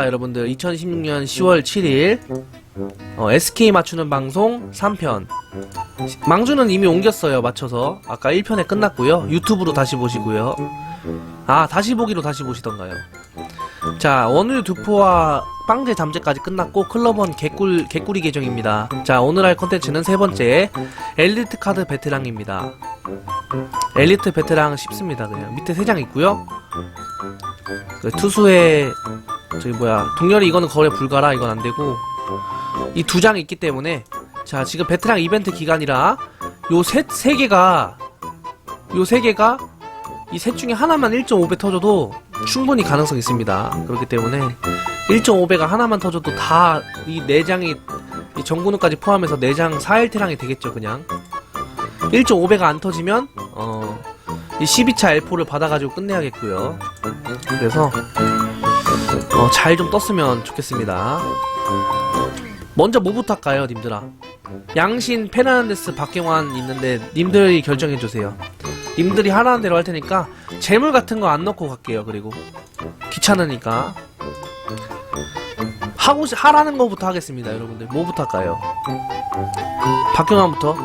자, 여러분들 2016년 10월 7일. 어, SK 맞추는 방송 3편. 망주는 이미 옮겼어요 맞춰서. 아까 1편에 끝났고요. 유튜브로 다시 보시고요. 아 다시 보기로 다시 보시던가요? 자 원유 두포와 빵제 잠재까지 끝났고 클럽원 개꿀 개꿀이 계정입니다. 자 오늘 할 컨텐츠는 세 번째. 엘리트 카드 베테랑입니다 엘리트 베테랑 쉽습니다. 그냥 밑에 세장 있고요. 그 투수의 저기 뭐야 동렬이 이거는 거래 불가라 이건 안 되고. 이 두 장이 있기 때문에 자 지금 베테랑 이벤트 기간이라 요세세 개가 요 세 개가 이 셋 중에 하나만 1.5배 터져도 충분히 가능성 있습니다. 그렇기 때문에 1.5배가 하나만 터져도 다이네 장이 이 정군우까지 포함해서 네장 4일태랑이 되겠죠 그냥 1.5배가 안 터지면 어 이 12차 L4를 받아가지고 끝내야겠고요 그래서 어, 잘 좀 떴으면 좋겠습니다. 먼저 뭐부터 할까요, 님들아? 양신, 페르난데스, 박경환 있는데 님들이 결정해 주세요. 님들이 하라는 대로 할 테니까 재물 같은 거 안 넣고 갈게요. 그리고 귀찮으니까 하고 싶- 하라는 거부터 하겠습니다, 여러분들. 뭐부터 할까요? 박경환부터.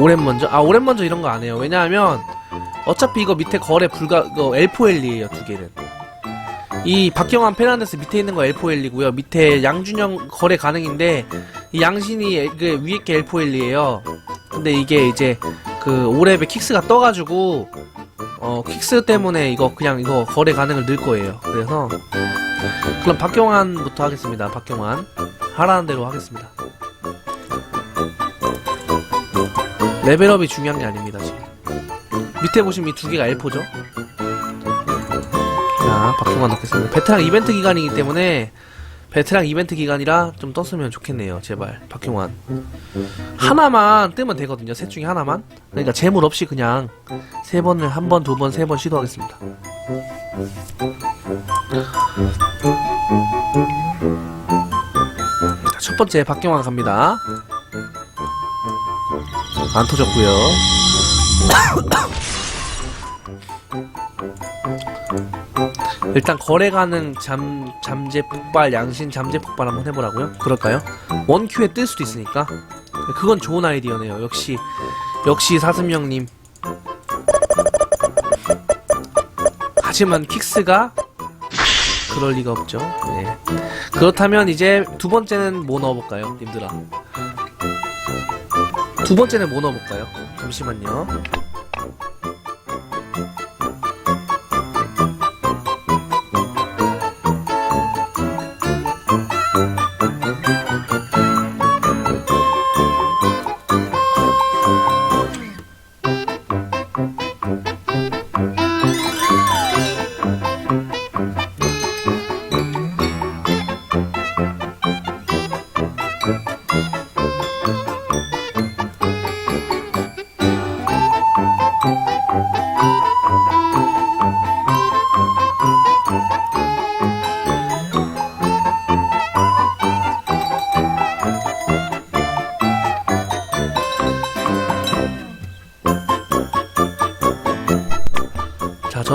오랜 먼저? 아 오랜 먼저 이런 거 안 해요. 왜냐하면 어차피 이거 밑에 거래 불가 이거 L4L이에요 두 개는 이 박경환 페란데스 밑에 있는 거 L4L이고요. 밑에 양준영 거래 가능인데 이 양신이 그 위에 게 L4L이에요. 근데 이게 이제 그 5렙에 킥스가 떠가지고 어 킥스 때문에 이거 그냥 이거 거래 가능을 넣을 거예요. 그래서 그럼 박경환부터 하겠습니다. 박경환. 하라는 대로 하겠습니다 레벨업이 중요한 게 아닙니다 지금 밑에 보시면 이 두 개가 L4죠? 자, 박경환 넣겠습니다. 베테랑 이벤트 기간이기 때문에 베테랑 이벤트 기간이라 좀 떴으면 좋겠네요. 제발. 박경환. 하나만 뜨면 되거든요. 셋 중에 하나만. 그러니까 재물 없이 그냥 세 번을 한 번, 두 번, 세 번 시도하겠습니다. 자, 첫 번째 박경환 갑니다. 안 터졌고요. 일단 거래 가능 잠 잠재 폭발 양신 잠재 폭발 한번 해보라고요? 그럴까요? 원큐에 뜰 수도 있으니까 그건 좋은 아이디어네요. 역시 역시 사슴형님. 하지만 킥스가 그럴 리가 없죠. 네. 그렇다면 이제 두 번째는 뭐 넣어볼까요, 님들아? 두 번째는 뭐 넣어볼까요? 잠시만요.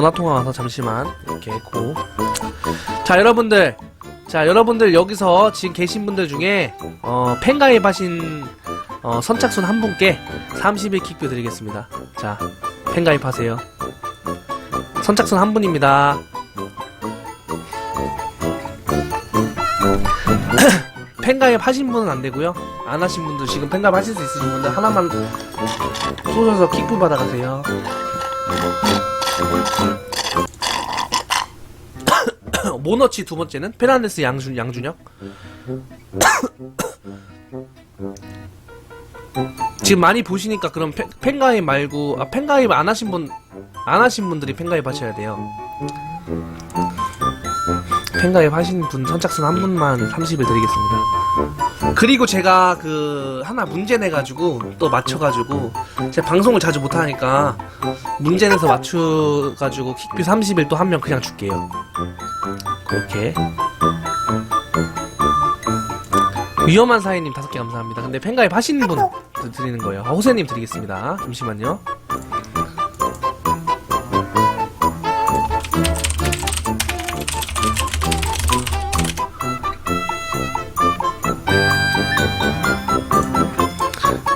전화 통화 와서 잠시만 이렇게 했고. 자 여러분들. 자 여러분들 여기서 지금 계신 분들 중에 어 팬 가입하신 어 선착순 한 분께 30일 킥뷰 드리겠습니다. 자 팬 가입하세요. 선착순 한 분입니다. 팬가입 하신 분은 안 되고요. 안 하신 분들 지금 팬가입 하실 수 있으신 분들 하나만 쏘셔서 킥뷰 받아가세요 모너치 두 번째는 페란데스 양준 양준혁. 지금 많이 보시니까 그럼 팬- 팬가입 말고 아 팬가입 안 하신 분 안 하신 분들이 팬가입 하셔야 돼요. 팬가입 하신 분 선착순 한 분만 30일 드리겠습니다. 그리고 제가 그 하나 문제 내가지고 또 맞춰가지고 제가 방송을 자주 못하니까 문제 내서 맞춰가지고 킥뷰 30일 또 한 명 그냥 줄게요. 그렇게 위험한 사이님 다섯 개 감사합니다. 근데 팬가입 하시는 분 드- 드리는 거예요. 아, 호세님 드리겠습니다. 잠시만요.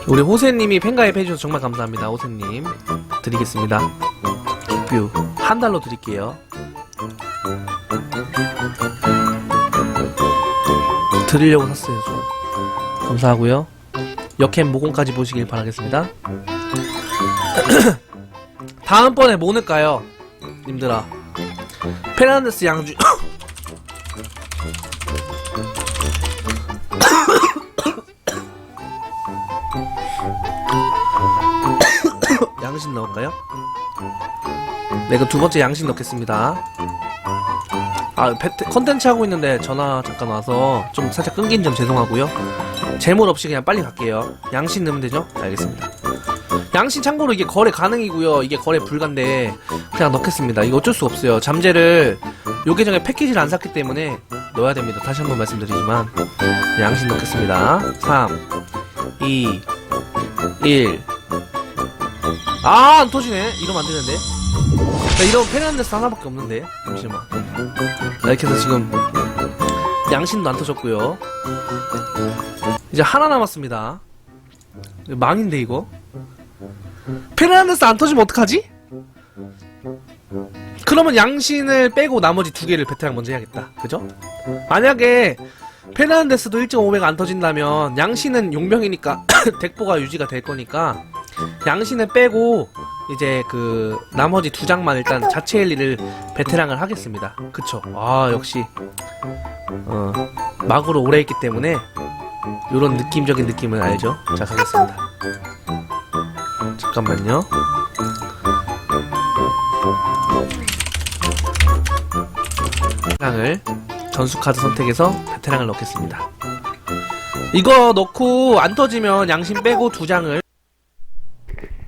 우리 호세님이 팬가입 해주셔서 정말 감사합니다. 호세님 드리겠습니다. 빅뷰 한 달로 드릴게요. 드리려고 샀어요. 저. 감사하고요. 역캠 모공까지 보시길 바라겠습니다. 다음번에 뭐 넣을까요? 님들아. 페르난데스 양주. 양신 넣을까요? 네, 그두 번째 양신 넣겠습니다. 아, 패트, 컨텐츠 하고 있는데 전화 잠깐 와서 좀 살짝 끊긴 점 죄송하고요. 재물 없이 그냥 빨리 갈게요. 양신 넣으면 되죠? 알겠습니다. 양신 참고로 이게 거래 가능이고요. 이게 거래 불가인데 그냥 넣겠습니다. 이거 어쩔 수 없어요. 잠재를 요 계정에 패키지를 안 샀기 때문에 넣어야 됩니다. 다시 한번 말씀드리지만 양신 넣겠습니다. 3, 2, 1. 아, 안 터지네. 이러면 안 되는데. 나 이러면 페르난데스 하나밖에 없는데. 잠시만. 나 이렇게 해서 지금 양신도 안 터졌고요. 이제 하나 남았습니다. 망인데 이거. 페르난데스 안 터지면 어떡하지? 그러면 양신을 빼고 나머지 두 개를 베테랑 먼저 해야겠다. 그죠? 만약에 페르난데스도 1.5배가 안 터진다면 양신은 용병이니까 덱보가 유지가 될 거니까 양신을 빼고 이제 그 나머지 두 장만 일단 자체 헬리를 베테랑을 하겠습니다. 그쵸? 아 역시 어 막으로 오래 했기 때문에 요런 느낌적인 느낌을 알죠? 자 가겠습니다. 잠깐만요. 베테랑을 전수 카드 선택해서 베테랑을 넣겠습니다. 이거 넣고 안 터지면 양심 빼고 두 장을.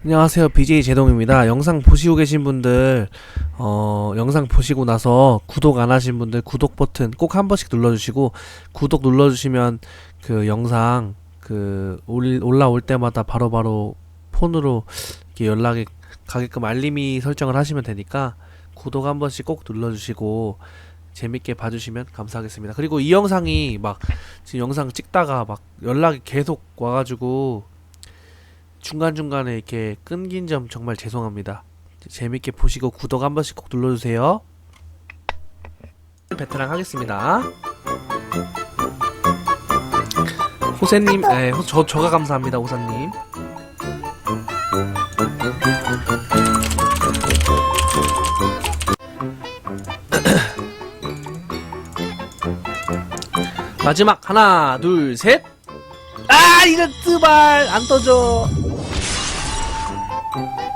안녕하세요. BJ 제동입니다. 영상 보시고 계신 분들 어 영상 보시고 나서 구독 안 하신 분들 구독 버튼 꼭 한 번씩 눌러주시고 구독 눌러주시면 그 영상 그 올, 올라올 때마다 바로 바로 폰으로 이렇게 연락이 가게끔 알림이 설정을 하시면 되니까 구독 한 번씩 꼭 눌러주시고 재밌게 봐주시면 감사하겠습니다. 그리고 이 영상이 막 지금 영상 찍다가 막 연락이 계속 와가지고 중간중간에 이렇게 끊긴 점 정말 죄송합니다. 재밌게 보시고 구독 한 번씩 꼭 눌러주세요. 베테랑 하겠습니다. 호세님, 에, 호- 저, 저가 감사합니다, 호사님. 마지막 하나 둘 셋. 아 이런 뜨발 안 떠져.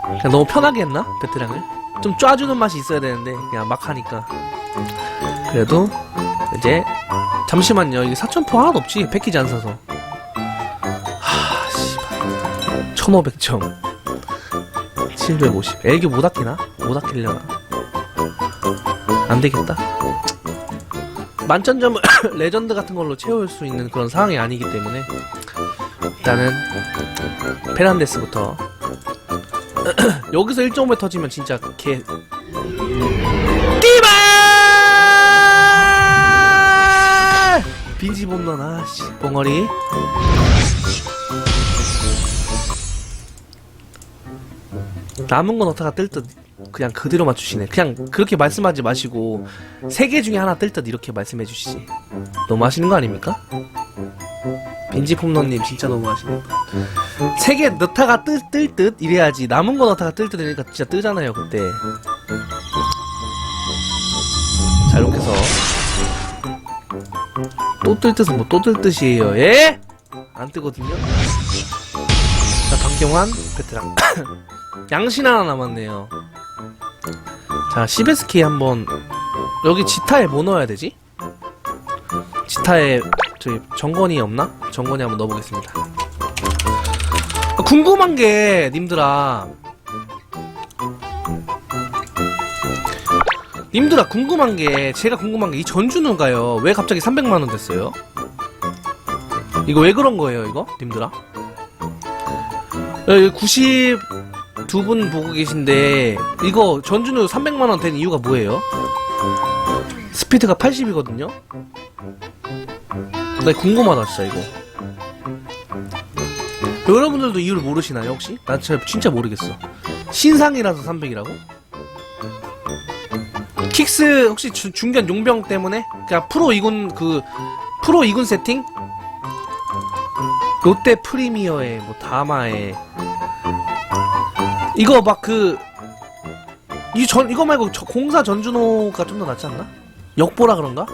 그냥 너무 편하게 했나 베테랑을? 좀 쪄주는 맛이 있어야 되는데 그냥 막 하니까. 그래도 이제 잠시만요 이게 4,000포 하나도 없지 패키지 안 사서. 하 씨발 1,500점. 750. 애교 못 아끼나? 못 아끼려나? 안 되겠다. 만점점을 레전드 같은 걸로 채울 수 있는 그런 상황이 아니기 때문에 일단은 페란데스부터 여기서 1.5배 터지면 진짜 개 띠발! 빈지 홈런 아씨 봉어리. 남은 건 어떻게 뜰듯 그냥 그대로 맞추시네. 그냥 그렇게 말씀하지 마시고 세 개 중에 하나 뜰 듯 이렇게 말씀해 주시지. 너무 하시는 거 아닙니까? 빈지 폼너님 진짜 너무 하시네 세 개 넣다가 뜰 듯 이래야지 남은 거 넣다가 뜰 듯 이러니까 진짜 뜨잖아요 그때. 자 이렇게 해서 또 뜰 듯은 뭐 또 뜰 듯이에요. 예? 안 뜨거든요? 자 박경환 베테랑. 양신 하나 남았네요 자 CBSK 한번 여기 지타에 뭐 넣어야 되지? 지타에 저기 정건이 없나? 정건이 한번 넣어보겠습니다. 아, 궁금한 게 님들아 님들아 궁금한 게 제가 궁금한 게 이 전준우가요 왜 갑자기 300만 원 됐어요? 이거 왜 그런 거예요 이거 님들아? 92분 보고 계신데 이거 전준우 300만 원 된 이유가 뭐예요? 스피드가 80이거든요. 나 궁금하다 진짜 이거. 여러분들도 이유를 모르시나요 혹시? 나 진짜, 모르겠어 신상이라서 300이라고? 킥스 혹시 주- 중견 용병 때문에? 그니까 프로 2군 그 프로 2군 세팅? 롯데 프리미어에 뭐 다마에 이거 막 그 이 전 이거 말고 저 공사 전준호가 좀 더 낫지 않나? 역보라 그런가?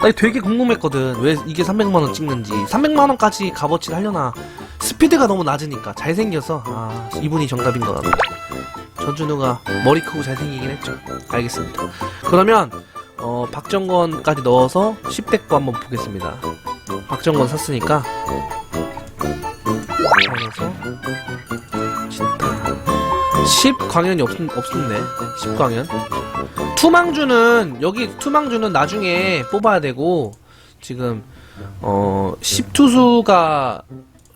나 되게 궁금했거든. 왜 이게 300만 원 찍는지. 300만 원까지 값어치를 하려나? 스피드가 너무 낮으니까 잘생겨서 아 이분이 정답인 것 같네. 전준우가 머리 크고 잘생기긴 했죠. 알겠습니다. 그러면 어 박정건까지 넣어서 10대 거 한번 보겠습니다. 박정건 샀으니까 그래서 진짜 10 광연이 없, 없었네. 10 광연. 투망주는 여기 투망주는 나중에 뽑아야 되고 지금 어 10투수가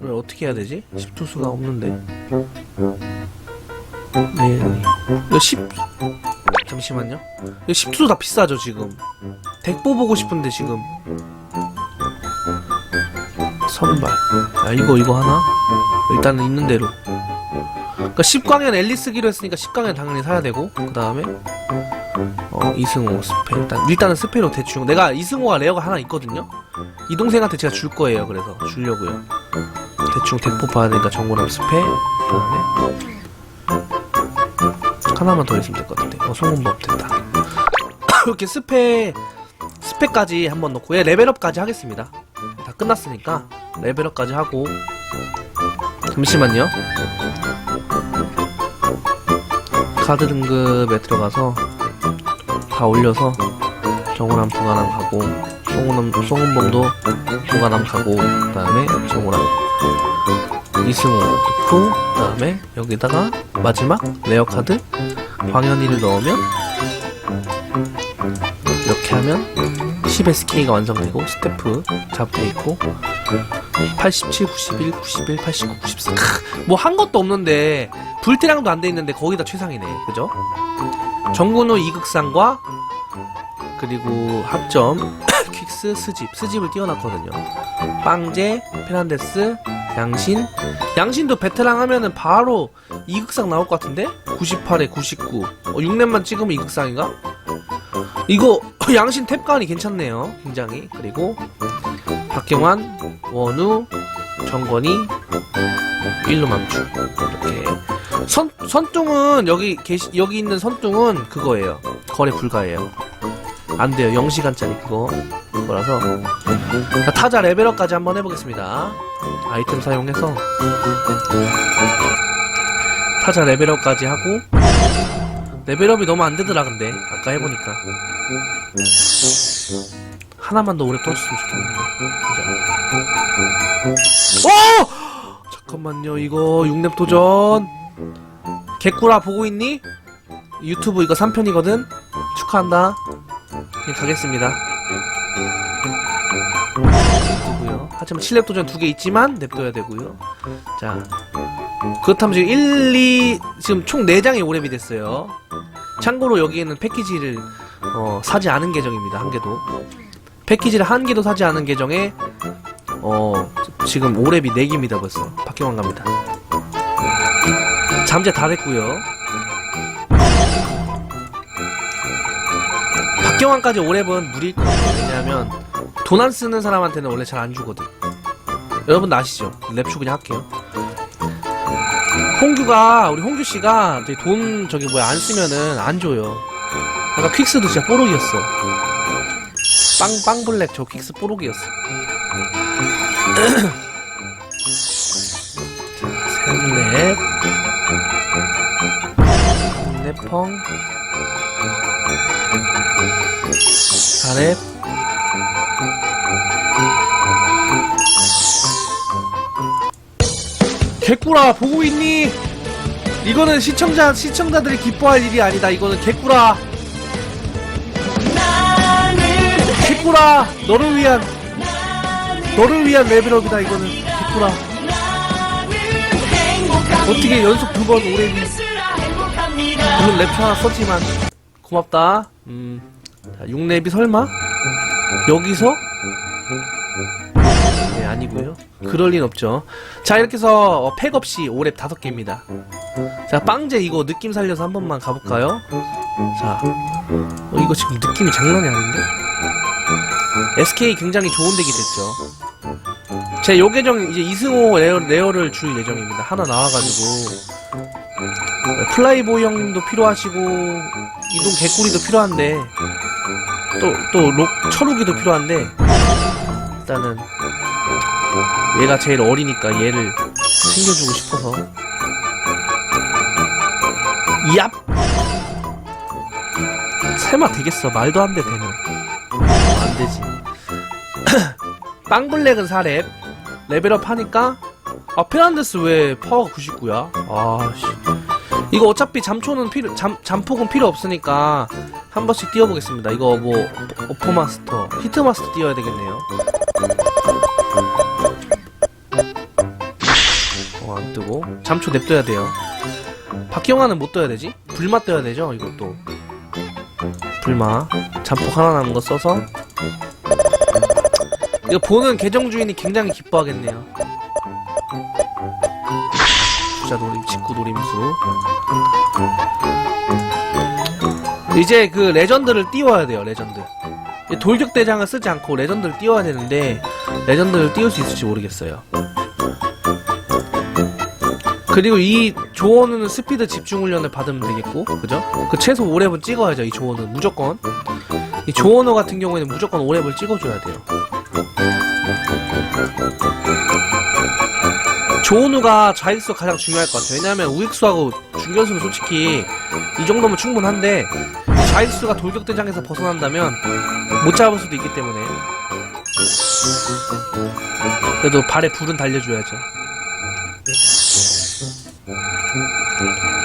를 어떻게 해야 되지? 10투수가 없는데. 네. 이거 10 잠시만요. 이거 10투수 다 비싸죠, 지금. 덱 뽑고 싶은데 지금 선발. 아, 이거 이거 하나? 일단은 있는 대로. 그러니까 10광연 앨리스 기로 했으니까 10광연 당연히 사야 되고 그 다음에 어 이승호 스페 일단 일단은 스페로 대충. 내가 이승호가 레어가 하나 있거든요? 이 동생한테 제가 줄 거예요 그래서. 주려고요. 대충 대포 봐야 되니까 정보랑 스페 그다음에 하나만 더 있으면 될 것 같은데. 어 송은법 됐다. 이렇게 스페 스페까지 한번 넣고 예 레벨업까지 하겠습니다. 다 끝났으니까 레벨업까지 하고. 잠시만요 카드 등급에 들어가서 다 올려서 정우람 부가남 가고 송은엄 송은범도 부가남 가고 그 다음에 정우람 이승호 넣고 그 다음에 여기다가 마지막 레어 카드 광현이를 넣으면 이렇게 하면 10SK가 완성되고 스태프 잡돼 있고 87, 91, 91, 89, 94. 뭐 한 것도 없는데 불태랑도 안 돼 있는데 거기다 최상이네. 그죠? 정근호 이극상과 그리고 합점 퀵스 스집 스집을 띄워놨거든요. 빵제 페란데스 양신 양신도 베테랑 하면은 바로 이극상 나올 것 같은데 98에 99 어, 6렙만 찍으면 이극상인가? 이거 양신 탭간이 괜찮네요. 굉장히 그리고 박경환 원우 정건이 일루망주. 이렇게. 선 선뚱은 여기 계시 여기 있는 선뚱은 그거예요. 거래 불가예요. 안 돼요. 0 시간짜리 그거. 그거라서. 자, 타자 레벨업까지 한번 해보겠습니다. 아이템 사용해서. 타자 레벨업까지 하고. 레벨업이 너무 안 되더라 근데. 아까 해보니까 하나만 더 오래 떠줬으면 좋겠는데. 어! 잠깐만요 이거. 6렙 도전. 개꾸라 보고 있니? 유튜브 이거 3편이거든? 축하한다. 그냥 가겠습니다. 되고요. 하지만 7렙 도전 두 개 있지만 냅둬야 되고요. 자 그렇다면 지금 1, 2 지금 총 4장이 5렙이 됐어요. 참고로 여기에는 패키지를 어, 사지 않은 계정입니다 한 개도 패키지를 한 개도 사지 않은 계정에 어 지금 5렙이 4개입니다 벌써. 박경환 갑니다. 잠재 다 됐고요. 박경환까지 5렙은 무리일 것 같아요. 왜냐하면 돈 안 쓰는 사람한테는 원래 잘 안 주거든. 여러분 아시죠? 랩추 그냥 할게요. 홍규가 우리 홍규씨가 돈 저기 뭐야 안 쓰면은 안 줘요. 아까 퀵스도 진짜 뽀록이었어 빵, 빵블랙 저 퀵스 뽀록이었어. 셋넷 넷펑 사렙 개꾸라 보고 있니? 이거는 시청자 시청자들이 기뻐할 일이 아니다. 이거는 개꾸라 개꾸라 너를 위한 너를 위한 레벨업이다. 이거는 개꾸라 어떻게 연속 두 번 오래니 물론 랩 하나 썼지만 고맙다. 음, 자, 6랩이 설마 여기서 네, 아니고요. 그럴 린 없죠. 자, 이렇게 해서 어, 팩 없이 5랩 5개입니다. 자, 빵제 이거 느낌 살려서 한 번만 가볼까요? 자, 어, 이거 지금 느낌이 장난이 아닌데? SK 굉장히 좋은 덱이 됐죠. 제 요 계정 이제 이승호 레어, 레어를 줄 예정입니다. 하나 나와가지고. 어, 플라이보이 형님도 필요하시고, 이동 개꾸리도 필요한데, 또, 또, 록, 철욱이도 필요한데, 일단은, 얘가 제일 어리니까 얘를 챙겨주고 싶어서. 얍! 설마 되겠어. 말도 안 돼, 되는. 안 되지. 빵블랙은 4렙. 레벨업 하니까, 아, 페란데스 왜 파워가 99야? 아, 씨. 이거 어차피 잠초는 필요, 잠, 잠폭은 필요 없으니까, 한 번씩 띄워보겠습니다. 이거 뭐, 어퍼마스터, 히트마스터 띄워야 되겠네요. 어, 안 뜨고. 잠초 냅둬야 돼요. 박경화는 못 떠야 되지? 불마 떠야 되죠, 이것도. 불마. 잠폭 하나 남은 거 써서. 이거 보는 계정 주인이 굉장히 기뻐하겠네요. 주자 노림, 직구 노림수. 이제 그 레전드를 띄워야 돼요, 레전드. 이 돌격 대장을 쓰지 않고 레전드를 띄워야 되는데, 레전드를 띄울 수 있을지 모르겠어요. 그리고 이 조언은 스피드 집중 훈련을 받으면 되겠고, 그죠? 그 최소 5렙은 찍어야죠, 이 조언은. 무조건. 이 조언호 같은 경우에는 무조건 5렙을 찍어줘야 돼요. 조은우가 좌익수가 가장 중요할 것 같아요. 왜냐하면 우익수하고 중견수는 솔직히 이 정도면 충분한데 좌익수가 돌격대장에서 벗어난다면 못 잡을 수도 있기 때문에 그래도 발에 불은 달려줘야죠.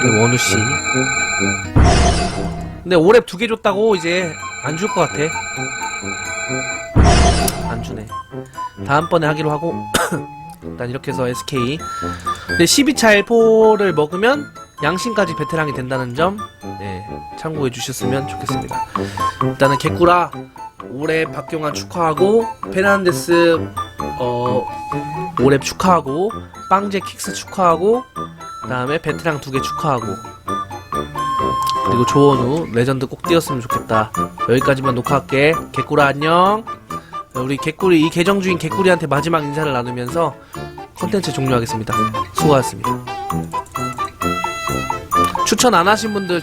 네, 원우 씨. 근데 오랩 두 개 줬다고 이제 안 줄 것 같아. 안 주네. 다음번에 하기로 하고 일단 이렇게 해서 SK 근데 12차 L4를 먹으면 양심까지 베테랑이 된다는 점 네, 참고해 주셨으면 좋겠습니다. 일단은 개꾸라 올해 박경환 축하하고 페르난데스 어 올해 축하하고 빵제 킥스 축하하고 그 다음에 베테랑 두 개 축하하고. 그리고 조원우 레전드 꼭 뛰었으면 좋겠다. 여기까지만 녹화할게. 개꾸라 안녕 우리 개꿀이 이 계정 주인 개꿀이한테 마지막 인사를 나누면서 컨텐츠 종료하겠습니다. 수고하셨습니다. 추천 안 하신 분들